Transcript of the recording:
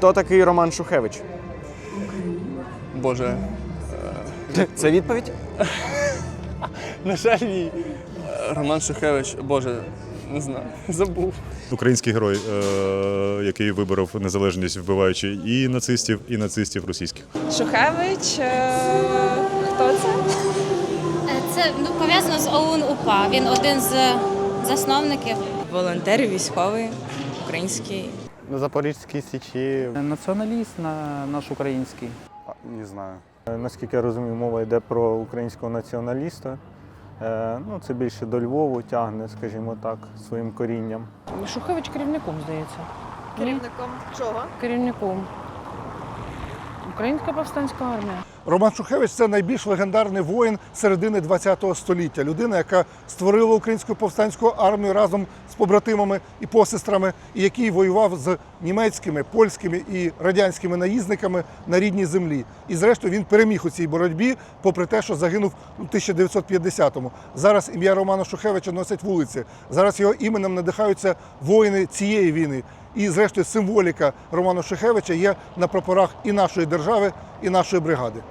Хто такий Роман Шухевич? Боже, Це відповідь? на жаль, ні. Роман Шухевич, Боже, не знаю, забув. Український герой, е, який виборов незалежність, вбиваючи і нацистів, і нацистів російських. Шухевич. е, Хто це? Е, Це ну, пов'язано з ОУН УПА. Він один з засновників. Волонтер, військовий, український. На Запорізькій січі, Націоналіст на наш український. а, не знаю. Е, Наскільки я розумію, мова йде про українського націоналіста. Е, Ну, це більше до Львову тягне, скажімо так, своїм корінням. Шухевич керівником, здається. Керівником чого? Керівником. Українська повстанська армія. Роман Шухевич це найбільш легендарний воїн середини ХХ століття. Людина, яка створила українську повстанську армію разом з побратимами і посестрами, і який воював з німецькими, польськими і радянськими наїзниками на рідній землі. І зрештою він переміг у цій боротьбі, попри те, що загинув у 1950-му. Зараз ім'я Романа Шухевича носять вулиці. Зараз його іменем надихаються воїни цієї війни. І, зрештою, символіка Романа Шухевича є на прапорах і нашої держави, і нашої бригади.